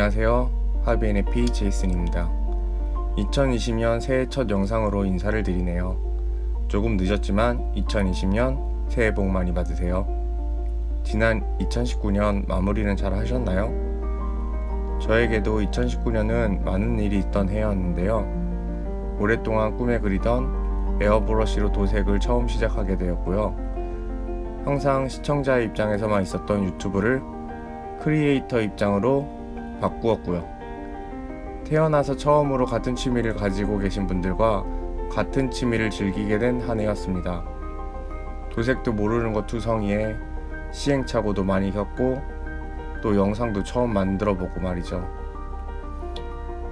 안녕하세요. 하비NFP 제이슨입니다. 2020년 새해 첫 영상으로 인사를 드리네요. 조금 늦었지만 2020년 새해 복 많이 받으세요. 지난 2019년 마무리는 잘 하셨나요? 저에게도 2019년은 많은 일이 있던 해였는데요. 오랫동안 꿈에 그리던 에어브러쉬로 도색을 처음 시작하게 되었고요. 항상 시청자의 입장에서만 있었던 유튜브를 크리에이터 입장으로 바꾸었고요. 태어나서 처음으로 같은 취미를 가지고 계신 분들과 같은 취미를 즐기게 된 한 해였습니다. 도색도 모르는 것 투성이에 시행착오도 많이 겪고 또 영상도 처음 만들어 보고 말이죠.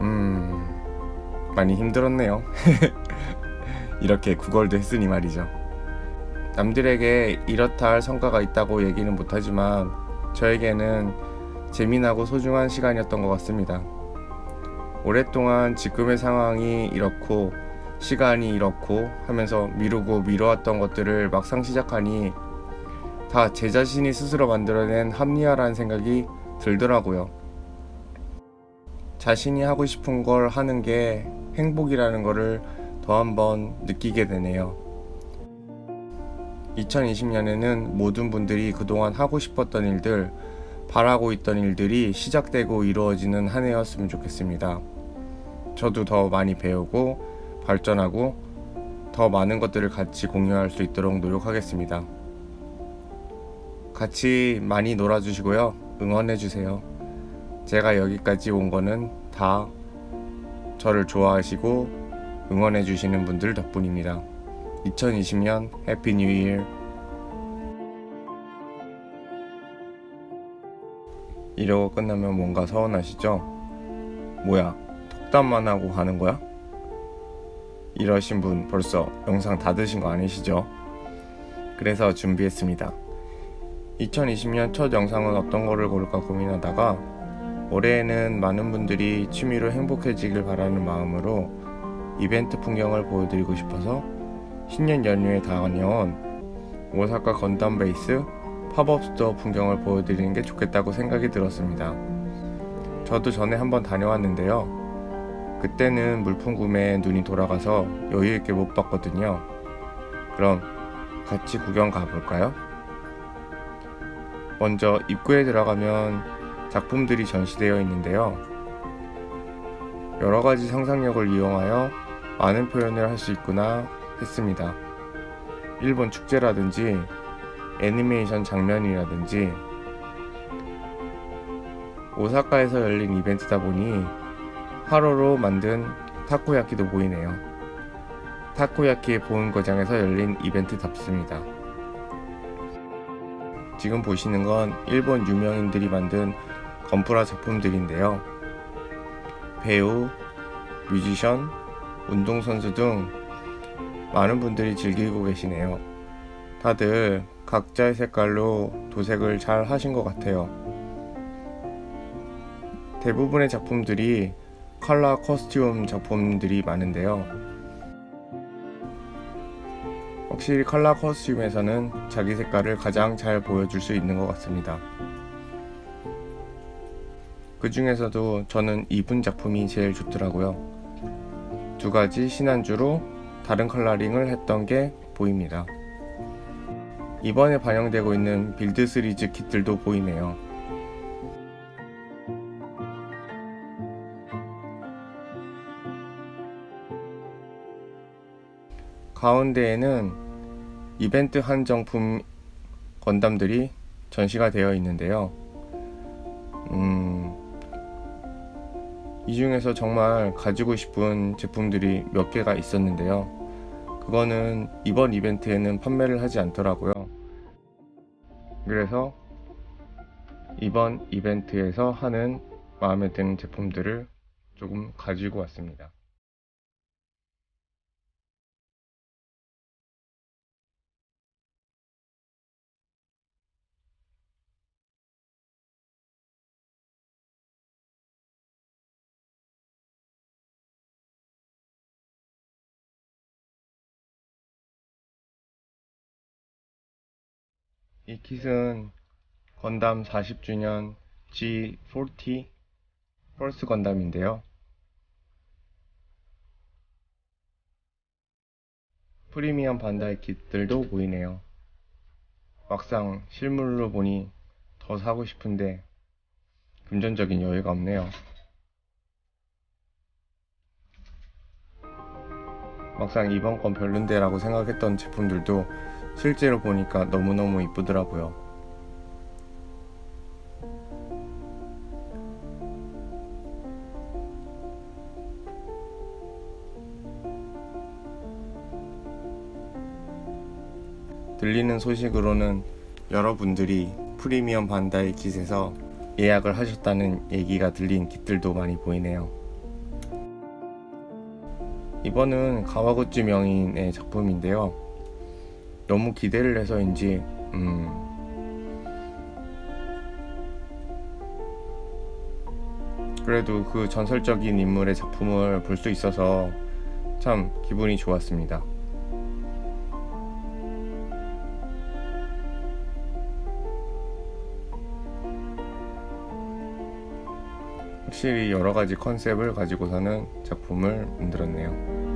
음, 많이 힘들었네요. 이렇게 구걸도 했으니 말이죠. 남들에게 이렇다 할 성과가 있다고 얘기는 못하지만 저에게는 재미나고 소중한 시간이었던 것 같습니다. 오랫동안 지금의 상황이 이렇고 시간이 이렇고 하면서 미루고 미뤄왔던 것들을 막상 시작하니 다 제 자신이 스스로 만들어낸 합리화라는 생각이 들더라고요. 자신이 하고 싶은 걸 하는 게 행복이라는 거를 더 한번 느끼게 되네요. 2020년에는 모든 분들이 그동안 하고 싶었던 일들, 바라고 있던 일들이 시작되고 이루어지는 한 해였으면 좋겠습니다. 저도 더 많이 배우고 발전하고 더 많은 것들을 같이 공유할 수 있도록 노력하겠습니다. 같이 많이 놀아주시고요. 응원해주세요. 제가 여기까지 온 거는 다 저를 좋아하시고 응원해주시는 분들 덕분입니다. 2020년 해피 뉴 이어 이러고 끝나면 뭔가 서운하시죠? 뭐야 덕담만 하고 가는 거야? 이러신 분 벌써 영상 다 드신 거 아니시죠? 그래서 준비했습니다 2020년 첫 영상은 어떤 거를 고를까 고민하다가 올해에는 많은 분들이 취미로 행복해지길 바라는 마음으로 이벤트 풍경을 보여드리고 싶어서 신년 연휴에 다녀온 오사카 건담 베이스 팝업 스토어 풍경을 보여드리는 게 좋겠다고 생각이 들었습니다. 저도 전에 한번 다녀왔는데요. 그때는 물품 구매에 눈이 돌아가서 여유 있게 못 봤거든요. 그럼 같이 구경 가볼까요? 먼저 입구에 들어가면 작품들이 전시되어 있는데요. 여러 가지 상상력을 이용하여 많은 표현을 할 수 있구나 했습니다. 일본 축제라든지 애니메이션 장면이라든지 오사카에서 열린 이벤트다 보니 하루로 만든 타코야키도 보이네요. 타코야키의 보온거장에서 열린 이벤트답습니다. 지금 보시는 건 일본 유명인들이 만든 건프라 작품들인데요. 배우, 뮤지션, 운동선수 등 많은 분들이 즐기고 계시네요. 다들 각자의 색깔로 도색을 잘 하신 것 같아요. 대부분의 작품들이 컬러 커스튬 작품들이 많은데요. 확실히 컬러 커스튬에서는 자기 색깔을 가장 잘 보여줄 수 있는 것 같습니다. 그 중에서도 저는 이분 작품이 제일 좋더라고요. 두 가지 신안주로 다른 컬러링을 했던 게 보입니다. 이번에 반영되고 있는 빌드 시리즈 킷들도 보이네요. 가운데에는 이벤트 한정품 건담들이 전시가 되어 있는데요. 음, 이 중에서 정말 가지고 싶은 제품들이 몇 개가 있었는데요. 그거는 이번 이벤트에는 판매를 하지 않더라고요. 그래서 이번 이벤트에서 하는 마음에 드는 제품들을 조금 가지고 왔습니다. 이 킷은 건담 40주년 G40 펄스 건담인데요. 프리미엄 반다이 킷들도 보이네요. 막상 실물로 보니 더 사고 싶은데 금전적인 여유가 없네요. 막상 이번 건 별론데 라고 생각했던 제품들도 실제로 보니까 너무너무 이쁘더라고요. 들리는 소식으로는 여러분들이 프리미엄 반다이 킷에서 예약을 하셨다는 얘기가 들린 킷들도 많이 보이네요. 이번은 가와구치 명인의 작품인데요. 너무 기대를 해서인지, 음, 그래도 그 전설적인 인물의 작품을 볼 수 있어서 참 기분이 좋았습니다. 확실히 여러 가지 컨셉을 가지고서는 작품을 만들었네요.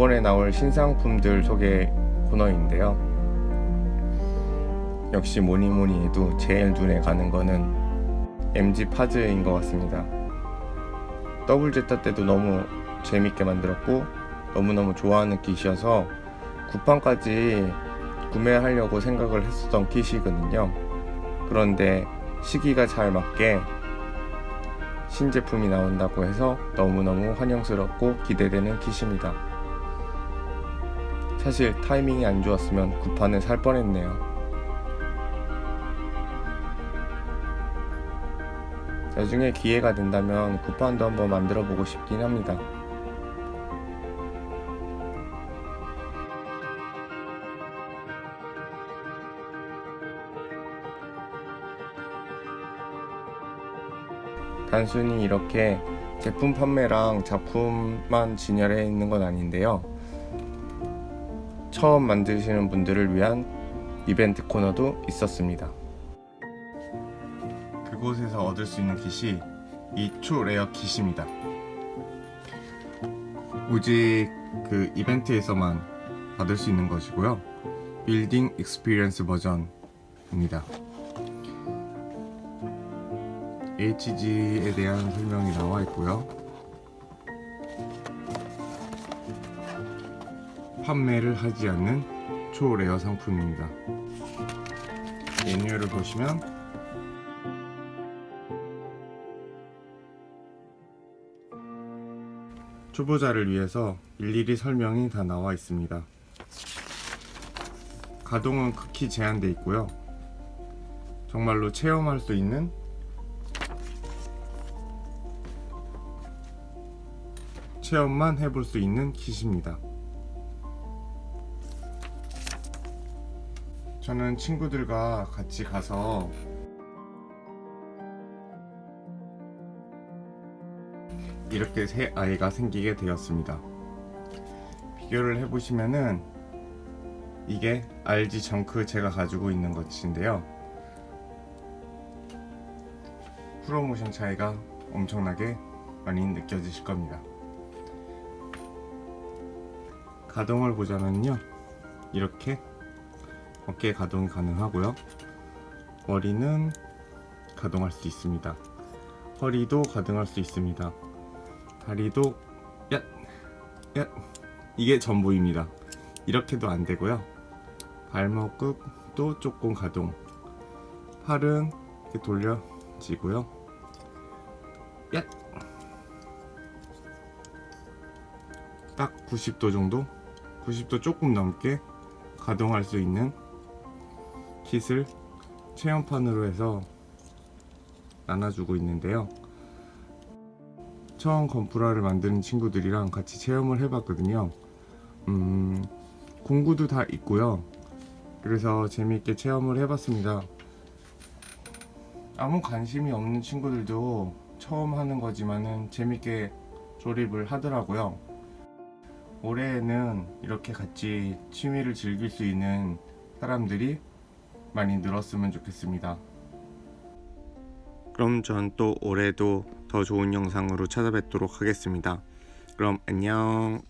이거는 요번에 나올 신상품들 소개 코너인데요. 역시 뭐니 뭐니 해도 제일 눈에 가는 거는 MG 파즈인 것 같습니다. 더블 제타 때도 너무 재밌게 만들었고 너무너무 좋아하는 킷이어서 구판까지 구매하려고 생각을 했었던 킷이거든요. 그런데 시기가 잘 맞게 신제품이 나온다고 해서 너무너무 환영스럽고 기대되는 킷입니다. 사실 타이밍이 안 좋았으면 구판을 살 뻔했네요. 나중에 기회가 된다면 구판도 한번 만들어 보고 싶긴 합니다. 단순히 이렇게 제품 판매랑 작품만 진열해 있는 건 아닌데요. 처음 만드시는 분들을 위한 이벤트 코너도 있었습니다. 그곳에서 얻을 수 있는 킷이 이 초레어 킷입니다. 오직 그 이벤트에서만 받을 수 있는 것이고요. 빌딩 익스피리언스 버전입니다. HG에 대한 설명이 나와 있고요. 판매를 하지 않는 초레어 상품입니다. 메뉴를 보시면 초보자를 위해서 일일이 설명이 다 나와 있습니다. 가동은 극히 제한되어 있고요. 정말로 체험할 수 있는 체험만 해볼 수 있는 kit입니다. 저는 친구들과 같이 가서 이렇게 새 아이가 생기게 되었습니다. 비교를 해보시면은 이게 RG 정크 제가 가지고 있는 것인데요. 프로모션 차이가 엄청나게 많이 느껴지실 겁니다. 가동을 보자면요. 이렇게 어깨 가동이 가능하고요. 머리는 가동할 수 있습니다. 허리도 가동할 수 있습니다. 다리도 야, 야 이게 전부입니다. 이렇게도 안 되고요. 발목도 조금 가동. 팔은 이렇게 돌려지고요. 야, 딱 90도 정도, 90도 조금 넘게 가동할 수 있는 킷을 체험판으로 해서 나눠주고 있는데요. 처음 건프라를 만드는 친구들이랑 같이 체험을 해봤거든요. 음, 공구도 다 있고요. 그래서 재미있게 체험을 해봤습니다. 아무 관심이 없는 친구들도 처음 하는 거지만은 재밌게 조립을 하더라고요. 올해에는 이렇게 같이 취미를 즐길 수 있는 사람들이 많이 늘었으면 좋겠습니다. 그럼 전 또 올해도 더 좋은 영상으로 찾아뵙도록 하겠습니다. 그럼 안녕.